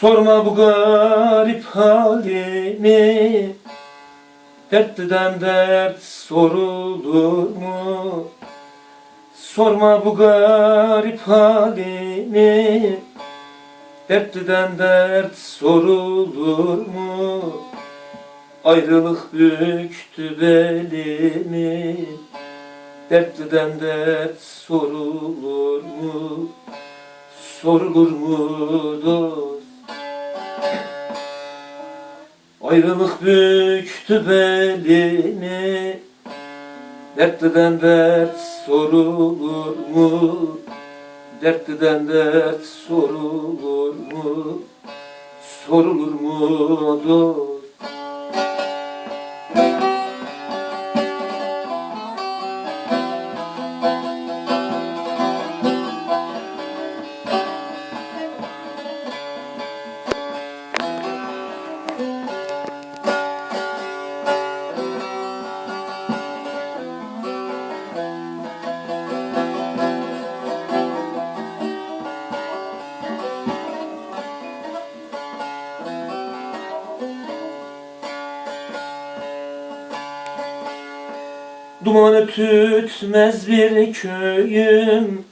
Sorma bu garip halimi Dertliden dert sorulur mu? Sorma bu garip halimi Dertliden dert sorulur mu? Ayrılık büktü belimi Dertliden dert sorulur mu? Sorulur mu dost? Ayrılık büktü belimi Dertliden dert sorulur mu? Dertliden dert sorulur mu? Sorulur mu dost? Dumanı tütmez bir köyüm.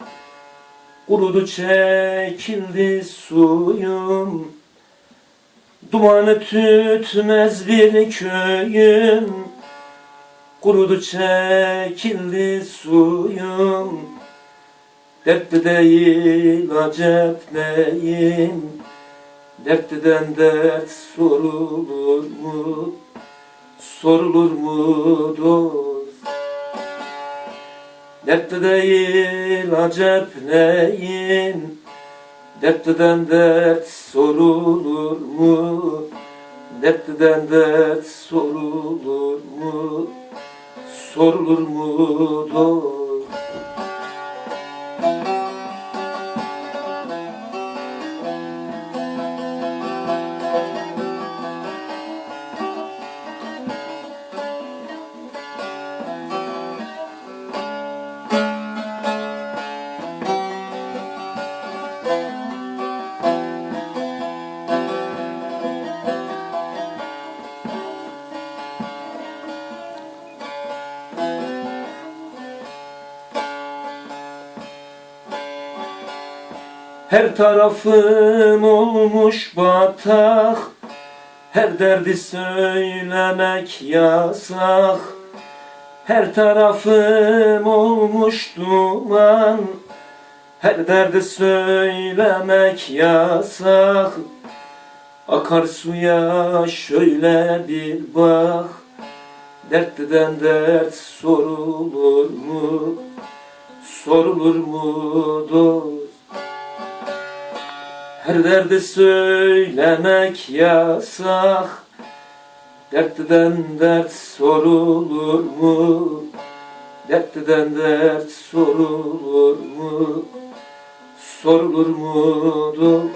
Kurudu çekildi suyum. Dumanı tütmez bir köyüm. Kurudu çekildi suyum. Dertli değil acep neyim Dertliden dert sorulur mu? Sorulur mu? Dost? Dertli değil acep neyin Dertliden dert sorulur mu? Dertliden dert sorulur mu? Sorulur mu dost? Her tarafım olmuş batak Her derdi söylemek yasak Her tarafım olmuş duman Her derdi söylemek yasak Akarsuya şöyle bir bak Dertliden dert sorulur mu? Sorulur mu dost? Her derdi söylemek yasak Dertliden dert sorulur mu? Dertliden dert sorulur mu? Sorulur mu?